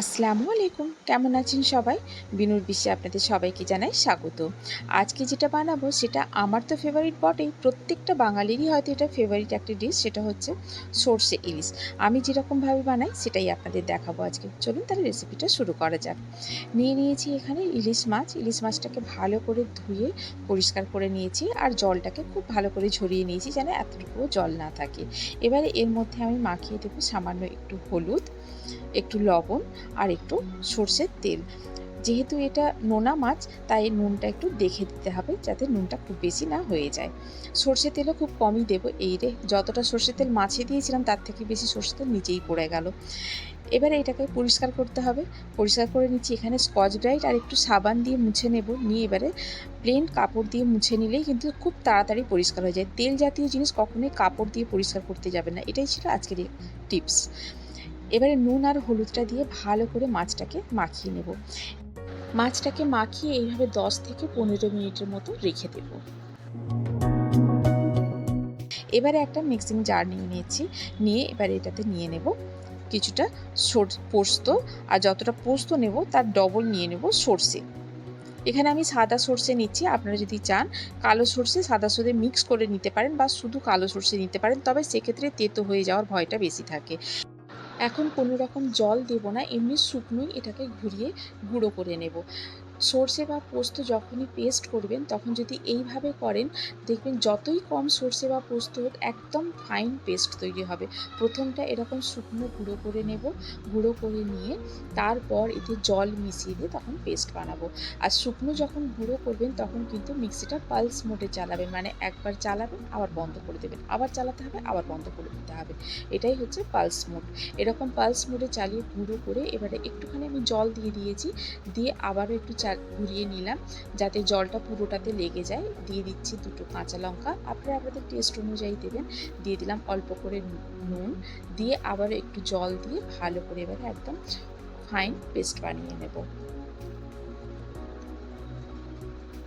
আসসালামু আলাইকুম। কেমন আছেন সবাই? বিনুর বিশ্বে আপনাদের সবাইকে জানাই স্বাগত। আজকে যেটা বানাবো সেটা আমার তো ফেভারিট বটেই। প্রত্যেকটা বাঙালিরই হয়তো এটা ফেভারিট একটা ডিশ সেটা হচ্ছে সর্ষে ইলিশ। আমি যেরকমভাবে বানাই সেটাই আপনাদের দেখাবো আজকে। চলুন তাহলে রেসিপিটা শুরু করা যাক। নিয়ে নিয়েছি এখানে ইলিশ মাছ। ইলিশ মাছটাকে ভালো করে ধুয়ে পরিষ্কার করে নিয়েছি আর জলটাকে খুব ভালো করে ঝরিয়ে নিয়েছি যেন এতটুকুও জল না থাকে। এবারে এর মধ্যে আমি মাখিয়ে দেবো সামান্য একটু হলুদ, একটু লবণ আর একটু সর্ষের তেল। যেহেতু এটা নোনা মাছ, তাই নুনটা একটু দেখে দিতে হবে যাতে নুনটা খুব বেশি না হয়ে যায়। সর্ষে তেলও খুব কমই দেবো। এই রে, যতটা সর্ষে তেল মাছে দিয়েছিলাম, তার থেকে বেশি সর্ষে তেল নিচেই পড়ে গেল। এবারে এটাকে পরিষ্কার করতে হবে। পরিষ্কার করে নিচ্ছি এখানে স্কচ ব্রাইট আর একটু সাবান দিয়ে মুছে নেব। নিয়ে এবারে প্লেন কাপড় দিয়ে মুছে নিলেই কিন্তু খুব তাড়াতাড়ি পরিষ্কার হয়ে যায়। তেল জাতীয় জিনিস কখনোই কাপড় দিয়ে পরিষ্কার করতে যাবে না। এটাই ছিল আজকের টিপস। এবারে নুন আর হলুদটা দিয়ে ভালো করে মাছটাকে মাখিয়ে নেব। মাছটাকে মাখিয়ে এইভাবে দশ থেকে পনেরো মিনিটের মতো রেখে দেব। এবারে একটা মিক্সিং জার নিয়ে নিয়েছি। নিয়ে এবারে এটাতে নিয়ে নেব কিছুটা পোস্ত। আর যতটা পোস্ত নেব তার ডবল নিয়ে নেব সর্ষে। এখানে আমি সাদা সর্ষে নিচ্ছি। আপনারা যদি চান কালো সর্ষে সাদা সর্ষে মিক্স করে নিতে পারেন বা শুধু কালো সর্ষে নিতে পারেন, তবে সেক্ষেত্রে তেতো হয়ে যাওয়ার ভয়টা বেশি থাকে। এখন কোনো রকম জল দেব না এমনি শুকনোই এটাকে ঘুরিয়ে গুঁড়ো করে নেব। সর্ষে বা পোস্ত যখনই পেস্ট করবেন, তখন যদি এইভাবে করেন, দেখবেন যতই কম সর্ষে বা পোস্ত হোক, একদম ফাইন পেস্ট তৈরি হবে। প্রথমটা এরকম শুকনো গুঁড়ো করে নেব, গুঁড়ো করে নিয়ে তারপর এতে জল মিশিয়ে দিয়ে তখন পেস্ট বানাবো। আর শুকনো যখন গুঁড়ো করবেন, তখন কিন্তু মিক্সিটা পালস মোডে চালাবেন মানে একবার চালাবেন, আবার বন্ধ করে দেবেন। আবার চালাতে হবে, আবার বন্ধ করে দিতে হবে। এটাই হচ্ছে পালস মোড এরকম পালস মোডে চালিয়ে গুঁড়ো করে এবারে একটুখানি আমি জল দিয়ে দিয়েছি, দিয়ে আবারও একটু চা ঘুরিয়ে নিলাম, যাতে জলটা পুরোটাতে লেগে যায়। দিয়ে দিচ্ছি দুটো কাঁচা লঙ্কা। আপনারা আপনাদের টেস্ট অনুযায়ী দেবেন। দিয়ে দিলাম অল্প করে নুন। দিয়ে আবার একটু জল দিয়ে ভালো করে এবারে একদম ফাইন পেস্ট বানিয়ে নেব।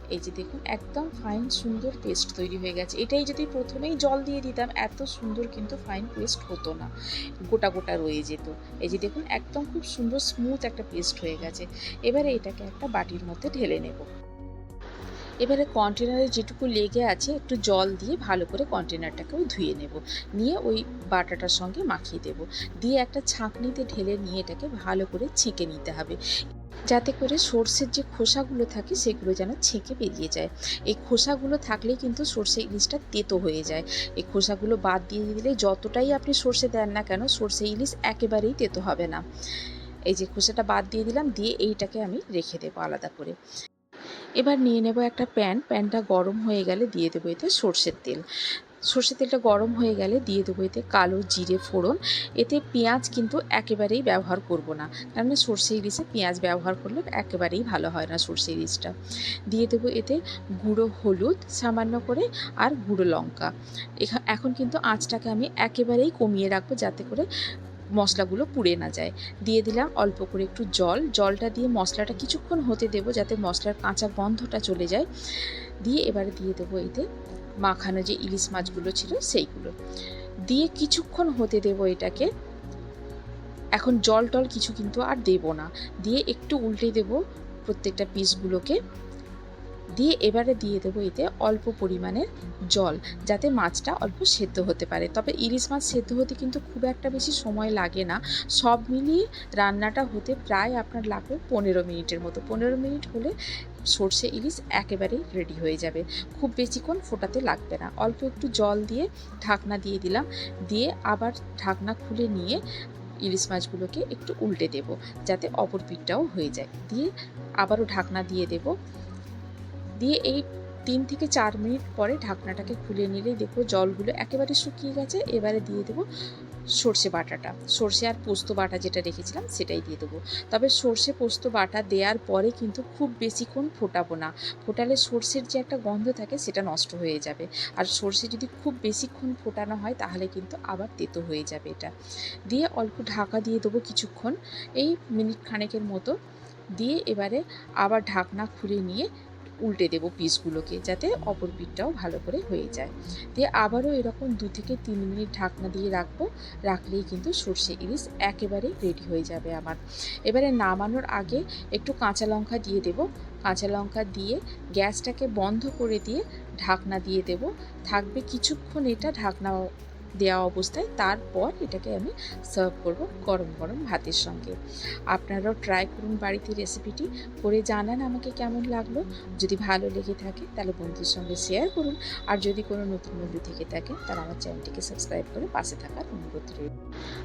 এই যে দেখুন, একদম ফাইন সুন্দর পেস্ট তৈরি হয়ে গেছে। এটাই যদি প্রথমেই জল দিয়ে দিতাম, এত সুন্দর কিন্তু ফাইন পেস্ট হতো না। গোটা গোটা রয়ে যেত। এই যে দেখুন, একদম খুব সুন্দর স্মুথ একটা পেস্ট হয়ে গেছে। এবারে এটাকে একটা বাটির মধ্যে ঢেলে নেব। এবারে কন্টেনারে যেটুকু লেগে আছে, একটু জল দিয়ে ভালো করে কন্টেনারটাকেও ধুয়ে নেব। নিয়ে ওই বাটাটার সঙ্গে মাখিয়ে দেব। দিয়ে একটা ছাঁকনিতে ঢেলে নিয়ে এটাকে ভালো করে ছেঁকে নিতে হবে। যাতে করে সর্ষের যে খোসাগুলো থাকে সেগুলো যেন ছেঁকে বেরিয়ে যায়। এই খোসাগুলো থাকলেই কিন্তু সর্ষে ইলিশটা তেতো হয়ে যায়। এই খোসাগুলো বাদ দিয়ে দিলে যতটাই আপনি সর্ষে দেন না কেন সর্ষে ইলিশ একেবারেই তেতো হবে না। এই যে খোসাটা বাদ দিয়ে দিলাম, দিয়ে এইটাকে আমি রেখে দেবো আলাদা করে। এবার নিয়ে নেব একটা প্যান। প্যানটা গরম হয়ে গেলে দিয়ে দেবো এতে সর্ষের তেল। সর্ষের তেলটা গরম হয়ে গেলে দিয়ে দেবো এতে কালো জিরে ফোড়ন। এতে পেঁয়াজ কিন্তু একেবারেই ব্যবহার করব না। কারণ সর্ষে ইলিশে পেঁয়াজ ব্যবহার করলে একেবারেই ভালো হয় না সর্ষে ইলিশটা। দিয়ে দেবো এতে গুঁড়ো হলুদ সামান্য করে আর গুঁড়ো লঙ্কা। এখন কিন্তু আঁচটাকে আমি একেবারেই কমিয়ে রাখব যাতে করে মশলাগুলো পুড়ে না যায়। দিয়ে দিলাম অল্প করে একটু জল। জলটা দিয়ে মশলাটা কিছুক্ষণ হতে দেবো যাতে মশলার কাঁচা গন্ধটা চলে যায়। দিয়ে এবারে দিয়ে দেবো এতে মাখানো যে ইলিশ মাছগুলো ছিল সেইগুলো। দিয়ে কিছুক্ষণ হতে দেব এটাকে। এখন জল টল কিছু কিন্তু আর দেব না। দিয়ে একটু উল্টে দেব প্রত্যেকটা পিসগুলোকে দিয়ে এবারে দিয়ে দেবো এতে অল্প পরিমাণের জল, যাতে মাছটা অল্প সেদ্ধ হতে পারে। তবে ইলিশ মাছ সেদ্ধ হতে কিন্তু খুব একটা বেশি সময় লাগে না। সব মিলিয়ে রান্নাটা হতে প্রায় আপনার লাগবে পনেরো মিনিটের মতো। পনেরো মিনিট হলে সর্ষে ইলিশ একেবারেই রেডি হয়ে যাবে। খুব বেশিক্ষণ ফোটাতে লাগবে না। অল্প একটু জল দিয়ে ঢাকনা দিয়ে দিলাম। দিয়ে আবার ঢাকনা খুলে নিয়ে ইলিশ মাছগুলোকে একটু উল্টে দেব, যাতে অপর পিঠটাও হয়ে যায়। দিয়ে আবারও ঢাকনা দিয়ে দেব। দিয়ে এই তিন থেকে চার মিনিট পরে ঢাকনাটাকে খুলে নিলেই দেখব জলগুলো একেবারে শুকিয়ে গেছে। এবারে দিয়ে দেবো সর্ষে বাটাটা। সর্ষে আর পোস্ত বাটা যেটা রেখেছিলাম সেটাই দিয়ে দেবো। তবে সর্ষে পোস্ত বাটা দেওয়ার পরে কিন্তু খুব বেশিক্ষণ ফোটাবো না। ফোটালে সর্ষের যে একটা গন্ধ থাকে সেটা নষ্ট হয়ে যাবে। আর সর্ষে যদি খুব বেশিক্ষণ ফোটানো হয় তাহলে কিন্তু আবার তেতো হয়ে যাবে এটা। দিয়ে অল্প ঢাকা দিয়ে দেবো কিছুক্ষণ। এই মিনিট খানেকের মতো। দিয়ে এবারে আবার ঢাকনা খুলে নিয়ে উল্টে দেবো পিসগুলোকে যাতে অপর পিঠটাও ভালো করে হয়ে যায়। দিয়ে আবারও এরকম দু থেকে তিন মিনিট ঢাকনা দিয়ে রাখব। রাখলেই কিন্তু সর্ষে ইলিশ একেবারেই রেডি হয়ে যাবে আমার। এবারে নামানোর আগে একটু কাঁচা লঙ্কা দিয়ে দেবো। কাঁচা লঙ্কা দিয়ে গ্যাসটাকে বন্ধ করে দিয়ে ঢাকনা দিয়ে দেব। থাকবে কিছুক্ষণ এটা ঢাকনা দেওয়া অবস্থায় তারপর এটাকে আমি সার্ভ করব গরম গরম ভাতের সঙ্গে। আপনারাও ট্রাই করুন বাড়িতে রেসিপিটি করে জানান আমাকে কেমন লাগল। যদি ভালো লেগে থাকে তাহলে বন্ধুর সঙ্গে শেয়ার করুন। আর যদি কোনো নতুন বন্ধু থেকে থাকে তাহলে আমার চ্যানেলটিকে সাবস্ক্রাইব করে পাশে থাকার অনুরোধ রইল।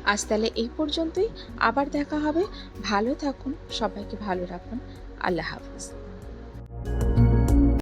আজ তাহলে এই পর্যন্তই। আবার দেখা হবে। ভালো থাকুন, সবাইকে ভালো রাখুন। আল্লাহ হাফিজ।